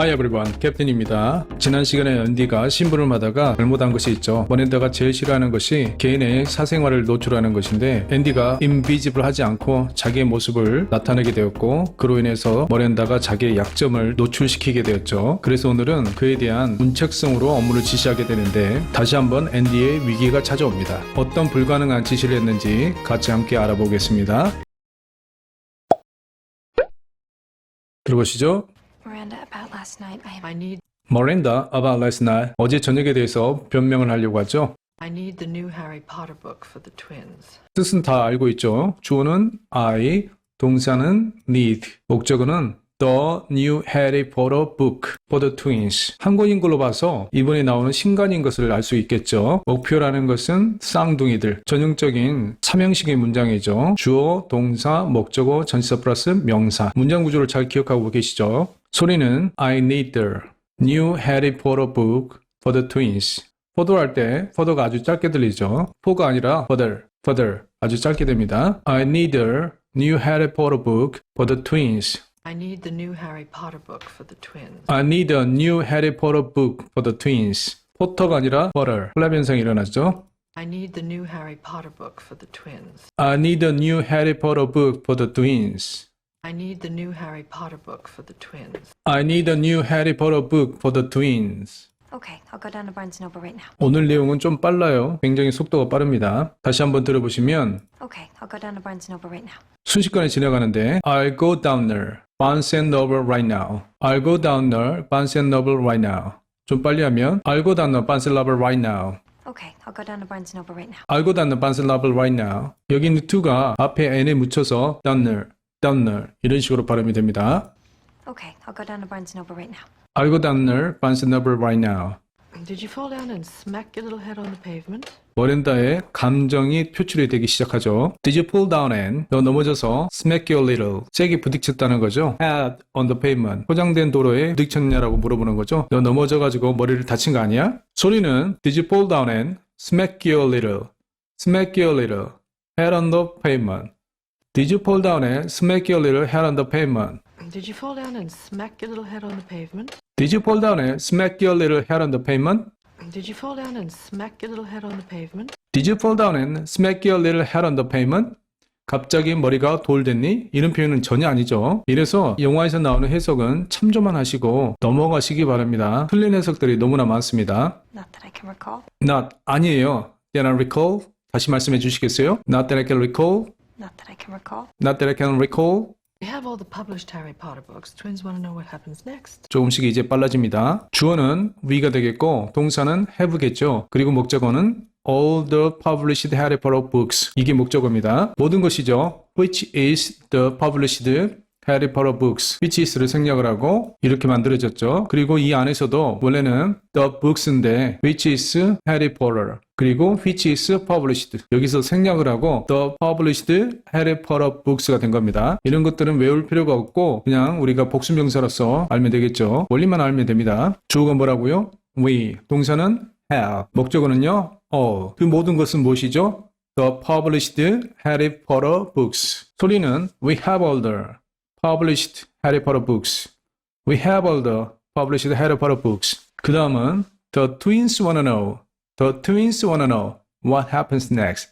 Hi everyone, 캡틴입니다. 지난 시간에 앤디가 신분을 하다가 잘못한 것이 있죠. 머랜더가 제일 싫어하는 것이 개인의 사생활을 노출하는 것인데 앤디가 인비지블 하지 않고 자기의 모습을 나타내게 되었고 그로 인해서 머랜다가 자기의 약점을 노출시키게 되었죠. 그래서 오늘은 그에 대한 문책성으로 업무를 지시하게 되는데 다시 한번 앤디의 위기가 찾아옵니다. 어떤 불가능한 지시를 했는지 같이 함께 알아보겠습니다. 들어보시죠. Miranda, about last night, I I need Miranda about last night 어제 저녁에 대해서 변명을 하려고 하죠. I need the new Harry Potter book for the twins. 뜻은 다 알고 있죠. 주어는 I, 동사는 need, 목적어는 The New Harry Potter Book for the Twins. 한 권인 걸로 봐서 이번에 나오는 신간인 것을 알 수 있겠죠. 목표라는 것은 쌍둥이들. 전형적인 삼형식의 문장이죠. 주어, 동사, 목적어, 전치사 플러스 명사. 문장 구조를 잘 기억하고 계시죠? 소리는 I need the New Harry Potter Book for the Twins. 포도할 때 포도가 아주 짧게 들리죠. 포가 아니라 further, further 아주 짧게 됩니다. I need a new Harry Potter book for the twins. I need the new Harry Potter book for the twins. I need a new Harry Potter book for the twins. 포터가 아니라 potter. 플랍 현상이 일어났죠. I need the new Harry Potter book for the twins. I need a new Harry Potter book for the twins. I need the new Harry Potter book for the twins. I need a new Harry Potter book for the twins. okay, I'll go down to Barnes Noble right now. 오늘 내용은 좀 빨라요. 굉장히 속도가 빠릅니다. 다시 한번 들어보시면 Okay, I'll go down to Barnes Noble right now. 순식간에 지나가는데 I'll go down there, Barnes and Noble right now. I'll go down there, Barnes and Noble right now. 좀 빨리 하면 I'll go down there, Barnes and Noble right now. Okay, I'll go down to Barnes Noble right now. I'll go down there, Barnes Noble right now. 여기 있는 to가 앞에 n에 묻혀서 down there, down there 이런 식으로 발음이 됩니다. Okay, I'll go down to Barnes Noble right now. I'll go down there, Barnes and Noble right now. Did you fall down and smack your little head on the pavement? 머렌다의 감정이 표출이 되기 시작하죠. Did you pull down and 너 넘어져서 smack your little 세게 부딪혔다는 거죠. Head on the pavement 포장된 도로에 부딪혔냐라고 물어보는 거죠. 너 넘어져가지고 머리를 다친 거 아니야? 소리는 Did you pull down and smack your little smack your little head on the pavement Did you pull down and smack your little head on the pavement Did you fall down and smack your little head on the pavement? Did you pull down and smack your little head on the pavement Did you fall down and smack your little head on the pavement? Did you fall down and smack your little head on the pavement? 갑자기 머리가 돌됐니? 이런 표현은 전혀 아니죠. 이래서 영화에서 나오는 해석은 참조만 하시고 넘어가시기 바랍니다. 틀린 해석들이 너무나 많습니다. Not that I can recall. Not 아니에요. That I recall. 다시 말씀해 주시겠어요? Not that I can recall. Not that I can recall. Not that I can recall. We have all the published Harry Potter books. Twins want to know what happens next. 조금씩 이제 빨라집니다. 주어는 we가 되겠고 동사는 have겠죠. 그리고 목적어는 all the published Harry Potter books. 이게 목적어입니다. 모든 것이죠. Which is the published Potter books. Which is를 생략을 하고 이렇게 만들어졌죠. 그리고 이 안에서도 원래는 the books인데 which is Potter. 그리고 which is published. 여기서 생략을 하고 the published Harry Potter books가 된 겁니다. 이런 것들은 외울 필요가 없고 그냥 우리가 복수명사로서 알면 되겠죠. 원리만 알면 됩니다. 주어가 뭐라고요? we. 동사는 have. 목적어는요? all. 그 모든 것은 무엇이죠? The published Harry Potter books. 소리는 we have all the published Harry Potter books. We have all the published Harry Potter books. 그 다음은 The twins wanna know. The twins wanna know what happens next.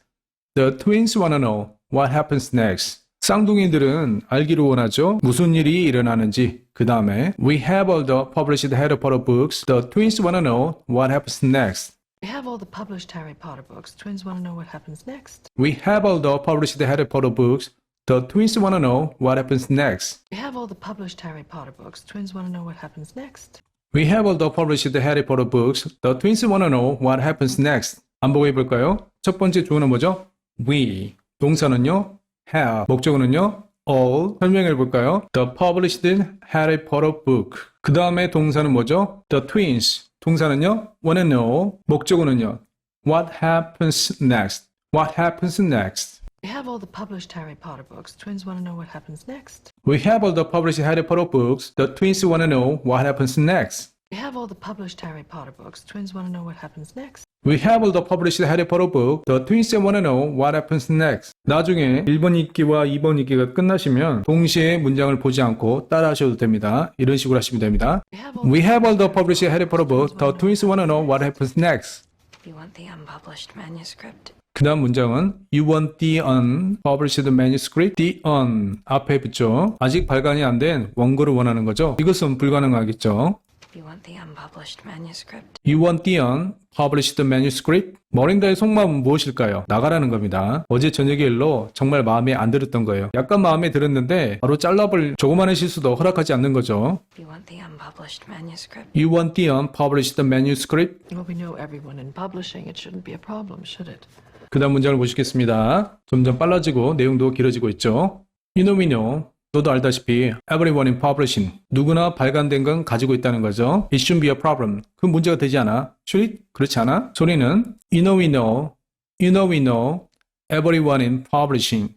The twins wanna know what happens next. 쌍둥이들은 알기를 원하죠. 무슨 일이 일어나는지. 그 다음에 We have all the published Harry Potter books. The twins wanna know what happens next. We have all the published Harry Potter books. Twins want to know what happens next. We have all the published Harry Potter books. The twins wanna know what happens next. We have all the published Harry Potter books. Twins want to know what happens next. We have all the published Harry Potter books. The twins wanna know what happens next. 반복해 볼까요? 첫 번째 주어는 뭐죠? We. 동사는요? have. 목적어는요? all. 설명해 볼까요? The published Harry Potter book. 그 다음에 동사는 뭐죠? The twins. 동사는요? wanna know. 목적어는요? What happens next? What happens next? We have all the published Harry Potter books. Twins want to know what happens next. We have all the published Harry Potter books. The twins wanna know what happens next. We have all the published Harry Potter books. Twins want to know what happens next. We have the published Harry Potter book. The twins wanna know what happens next. 나중에 1번 읽기와 2번 읽기가 끝나시면 동시에 문장을 보지 않고 따라 하셔도 됩니다. 이런 식으로 하시면 됩니다. We have all We have all the published Harry Potter book. The twins wanna know what happens next. You want the unpublished manuscript? 그 다음 문장은 You want the unpublished manuscript? The un 앞에 붙죠. 아직 발간이 안 된 원고를 원하는 거죠. 이것은 불가능하겠죠. You want the unpublished manuscript? You want the unpublished manuscript? 머린다의 속마음은 무엇일까요? 나가라는 겁니다. 어제 저녁의 일로 정말 마음에 안 들었던 거예요. 약간 마음에 들었는데 바로 잘라볼 조그마한 실수도 허락하지 않는 거죠. You want the unpublished manuscript? You want the unpublished manuscript? Well, we know everyone in publishing. It shouldn't be a problem, should it? 그 다음 문장을 보시겠습니다. 점점 빨라지고 내용도 길어지고 있죠. Know. 너도 알다시피 everyone in publishing. 누구나 발간된 건 가지고 있다는 거죠. It shouldn't be a problem. 그 문제가 되지 않아. Should it? 그렇지 않아? 소리는 You know, we know. You know, we know. Everyone in publishing.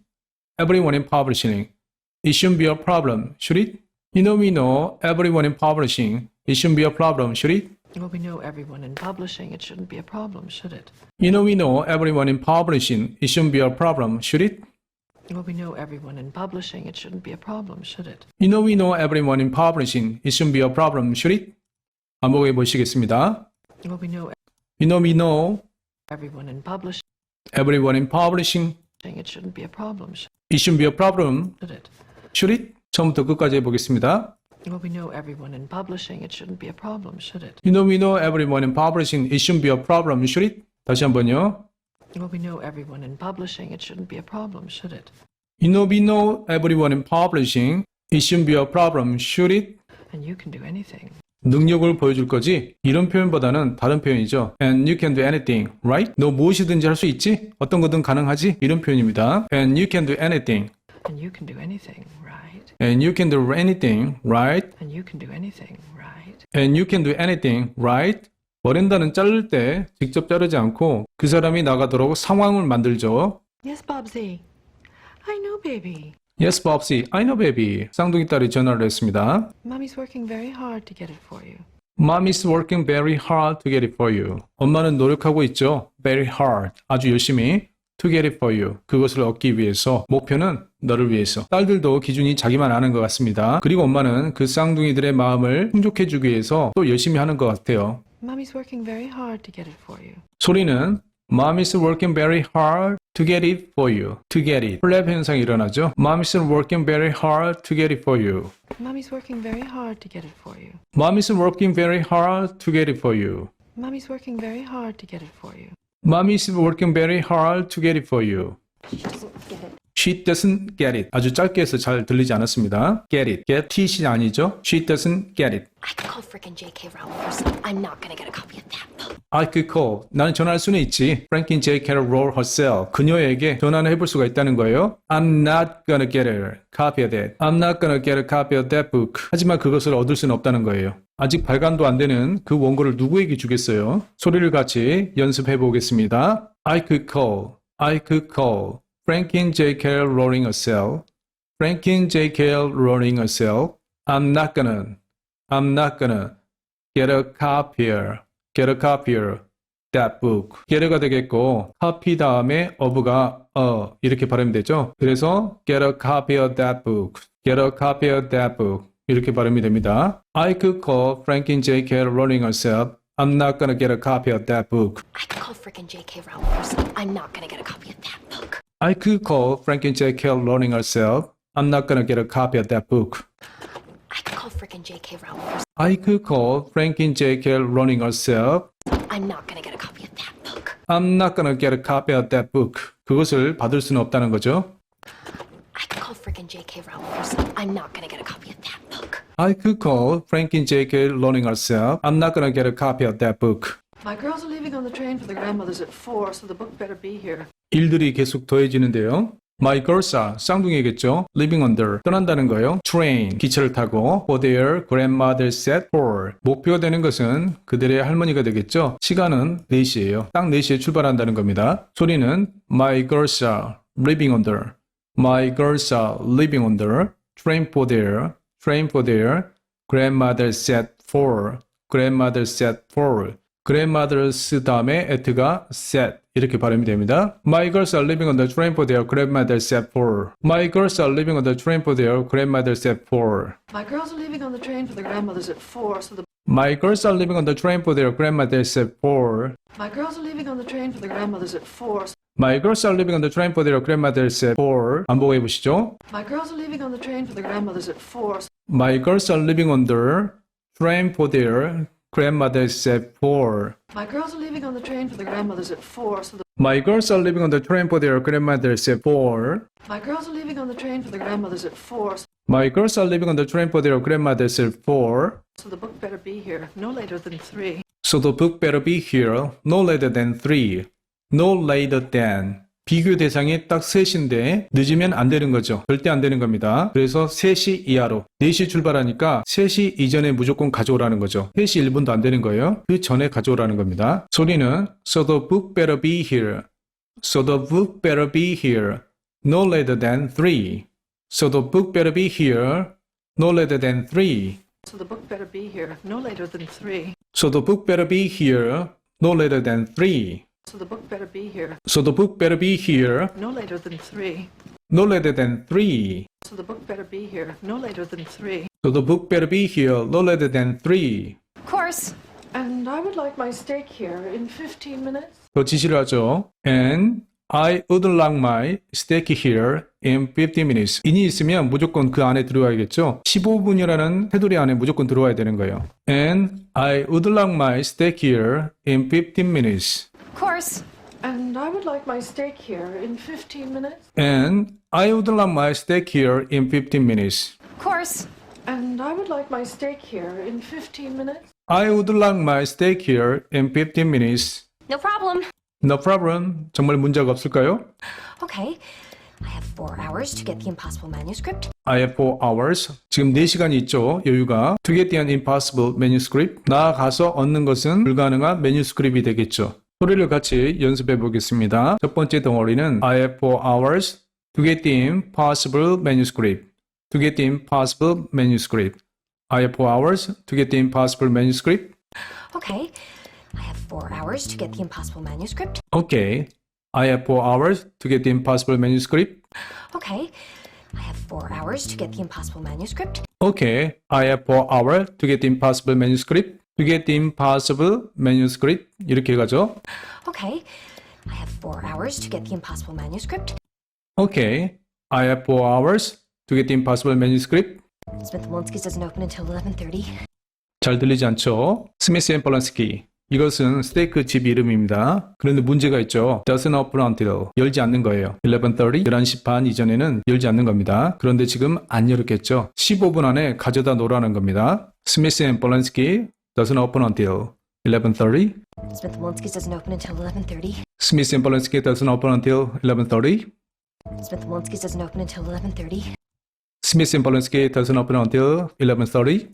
Everyone in publishing. It shouldn't be a problem. Should it? You know, we know. Everyone in publishing. It shouldn't be a problem. Should it? Well, we know everyone in publishing. It shouldn't be a problem, should it? You know, we know. Everyone in publishing. It shouldn't be a problem. Should it? Well, we know everyone in publishing. It shouldn't be a problem, should it? You know we know everyone in publishing. It shouldn't be a problem, should it? 반복해 보시겠습니다. Well, we know You know we know everyone in publishing. everyone in publishing. It shouldn't be a problem, sh- It shouldn't be a problem, should it? should it? 처음부터 끝까지 해보겠습니다. Well, we know everyone in publishing. It shouldn't be a problem, should it? You know we know everyone in publishing. It shouldn't be a problem, should it? 다시 한번요. Well, we know everyone in publishing. It shouldn't be a problem, should it? You know we know everyone in publishing. It shouldn't be a problem, should it? And you can do anything. 능력을 보여줄 거지? 이런 표현보다는 다른 표현이죠. And you can do anything, right? 너 무엇이든지 할 수 있지? 어떤 거든 가능하지? 이런 표현입니다. And you can do anything. And you can do anything, right? And you can do anything, right? And you can do anything, right? And you can do anything, right? 버린다는 자를 때 직접 자르지 않고 그 사람이 나가도록 상황을 만들죠. Yes, Bobsy. I know, baby. Yes, Bobsy. I know, baby. 쌍둥이 딸이 전화를 했습니다. Mommy's working very hard to get it for you. Mommy's working very hard to get it for you. 엄마는 노력하고 있죠. Very hard. 아주 열심히. To get it for you. 그것을 얻기 위해서. 목표는 너를 위해서. 딸들도 기준이 자기만 아는 것 같습니다. 그리고 엄마는 그 쌍둥이들의 마음을 충족해주기 위해서 또 열심히 하는 것 같아요. Mommy's working very hard to get it for you. 소리는 Mommy's working very hard to get it for you. To get it. 플랩 현상이 일어나죠. Mommy's working very hard to get it for you. Mommy's working very hard to get it for you. Mommy's working very hard to get it for you. Mommy's working very hard to get it for you. Mommy's working very hard to get it for you. She doesn't get it. 아주 짧게 해서 잘 들리지 않았습니다. Get it. Get t이 아니죠. She doesn't get it. I could call frickin' J.K. Rowling herself. I'm not gonna get a copy of that book. I could call. 나는 전화할 수는 있지. Franklin J. Carroll herself. 그녀에게 전화를 해볼 수가 있다는 거예요. I'm not gonna get a copy of that. I'm not gonna get a copy of that book. 하지만 그것을 얻을 수는 없다는 거예요. 아직 발간도 안 되는 그 원고를 누구에게 주겠어요? 소리를 같이 연습해 보겠습니다. I could call. I could call. Franklin J. Carroll Rowling herself. Franklin J. Carroll Rowling herself. I'm not gonna. I'm not gonna get a copier. get a copier that book. get가 되겠고 copy 다음에 of가 어 이렇게 발음이 되죠. 그래서 get a copy of that book. get a copy of that book. 이렇게 발음이 됩니다. I could call Franklin J. K. Rowling herself. I'm not gonna get a copy of that book. I could call frickin' J.K. Rowling herself. I'm not gonna get a copy of that book. I could call Franklin J. K. Rowling herself. I'm not gonna get a copy of that book. I could call frickin' J.K. Rowling herself. I could call Franklin J. K. Rowling herself. I'm not gonna get a copy of that book. I'm not gonna get a copy of that book. 그것을 받을 수는 없다는 거죠. I could call frickin' J.K. Rowling herself. I'm not gonna get a copy of that book. I could call Franklin J.K. Rowling herself. I'm not gonna get a copy of that book. My girls are leaving on the train for the grandmother's at four, so the book better be here. 일들이 계속 더해지는데요. My girls are 쌍둥이겠죠. Living under 떠난다는 거예요. Train 기차를 타고 for their grandmother set for 목표가 되는 것은 그들의 할머니가 되겠죠. 시간은 4시예요. 딱 4시에 출발한다는 겁니다. 소리는 My girls are living under. My girls are living under. Train for their train for their grandmother set for grandmother set for grandmother's 다음에 at가 set 이렇게 발음이 됩니다. My girls are living on the train for their grandmother set for. My girls are living on the train for their grandmother set for. My girls are leaving on the train for the grandmothers at four, so the My girls are living on the train for their grandmother set for. my girls are leaving on the train for the grandmothers at four. so My girls are living on the train for their grandmother set for. 반복해 보시죠. My girls are leaving on the train for the grandmothers at four, so My girls are living on the train for their grandmother at four. my girls are leaving on the train for the grandmothers at four, so the My girls are leaving on the train for their grandmother's at four. my girls are leaving on the train for the grandmothers at four, so My girls are living on the train for their grandmother set for. so the book better be here no later than three. So the book better be here no later than 3. No later than. 비교 대상이 딱 3시인데 늦으면 안 되는 거죠. 절대 안 되는 겁니다. 그래서 3시 이하로 4시 출발하니까 3시 이전에 무조건 가져오라는 거죠. 3시 1분도 안 되는 거예요. 그 전에 가져오라는 겁니다. 소리는 So the book better be here. So the book better be here no later than 3. So the book better be here no later than 3. So the book better be here no later than three. So the book better be here no later than 3. So the book better be here So the book better be here no later than three. no later than 3. So the book better be here no later than three. So the book better be here no later than 3. Of course. And I would like my steak here in 15 minutes. 또 지시를 하죠. And I would like my steak here in 50 minutes. in이 있으면 무조건 그 안에 들어와야겠죠. 15분이라는 테두리 안에 무조건 들어와야 되는 거예요. And I would like my steak here in 15 minutes. Of course. And I would like my steak here in 15 minutes. And I would like my steak here in 15 minutes. Of course. And I would like my steak here in 15 minutes. I would like my steak here in 15 minutes. No problem. No problem. 정말 문제가 없을까요? Okay. I have four hours to get the impossible manuscript. I have four hours. 지금 4시간이 있죠. 여유가. To get the impossible manuscript. 나아가서 얻는 것은 불가능한 매뉴스크립이 되겠죠. 소리를 같이 연습해 보겠습니다. 첫 번째 덩어리는 I have four hours to get the impossible manuscript. To get the impossible manuscript. I have four hours to get the impossible manuscript. Okay. I have four hours to get the impossible manuscript. Okay. I have four hours to get the impossible manuscript. Okay. I have four hours to get the impossible manuscript. Okay, I have four hours to get the impossible manuscript. To get the impossible manuscript 이렇게 가죠. Okay. I have four hours to get the impossible manuscript. Okay, I have four hours to get the impossible manuscript. Smith Wollensky's doesn't open until 11:30. 잘 들리지 않죠? 스미스 앤 폴란스키. 이것은 스테이크 집 이름입니다. 그런데 문제가 있죠. doesn't open until 열지 않는 거예요. 11:30 11시 반 이전에는 열지 않는 겁니다. 그런데 지금 안 열었겠죠. 15분 안에 가져다 놓으라는 겁니다. 스미스 앤 폴란스키 doesn't open until 11:30 Smith Wollensky's doesn't open until 11:30. Smith and Polanski doesn't open until 11:30. Smith Wollensky's doesn't open until 11:30. Smith and Polanski doesn't open until 11:30.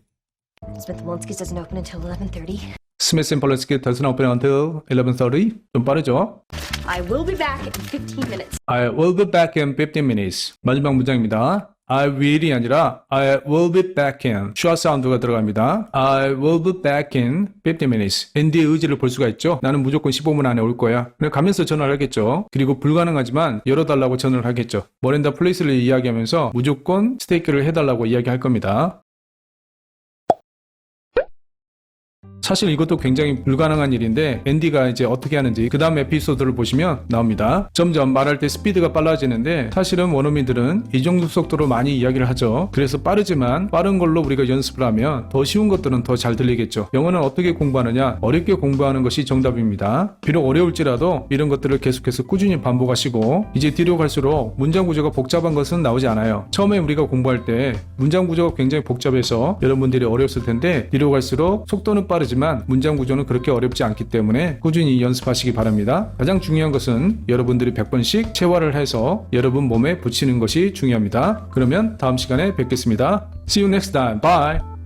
Smith Wollensky's doesn't open until 11:30. Smith and Polanski doesn't open until 11:30. 좀 빠르죠? I will be back in 15 minutes. I will be back in 15 minutes. 마지막 문장입니다. I will이 아니라 I will be back in. 슈아 사운드가 들어갑니다. I will be back in 15 minutes. 앤디의 의지를 볼 수가 있죠. 나는 무조건 15분 안에 올 거야. 그래 가면서 전화를 하겠죠. 그리고 불가능하지만 열어달라고 전화를 하겠죠. 머렌다 플레이스를 이야기하면서 무조건 스테이크를 해달라고 이야기할 겁니다. 사실 이것도 굉장히 불가능한 일인데 앤디가 이제 어떻게 하는지 그 다음 에피소드를 보시면 나옵니다. 점점 말할 때 스피드가 빨라지는데 사실은 원어민들은 이 정도 속도로 많이 이야기를 하죠. 그래서 빠르지만 빠른 걸로 우리가 연습을 하면 더 쉬운 것들은 더 잘 들리겠죠. 영어는 어떻게 공부하느냐? 어렵게 공부하는 것이 정답입니다. 비록 어려울지라도 이런 것들을 계속해서 꾸준히 반복하시고 이제 뒤로 갈수록 문장 구조가 복잡한 것은 나오지 않아요. 처음에 우리가 공부할 때 문장 구조가 굉장히 복잡해서 여러분들이 어려웠을 텐데 뒤로 갈수록 속도는 빠르 지만 문장 구조는 그렇게 어렵지 않기 때문에 꾸준히 연습하시기 바랍니다. 가장 중요한 것은 여러분들이 100번씩 체화를 해서 여러분 몸에 붙이는 것이 중요합니다. 그러면 다음 시간에 뵙겠습니다. See you next time. Bye.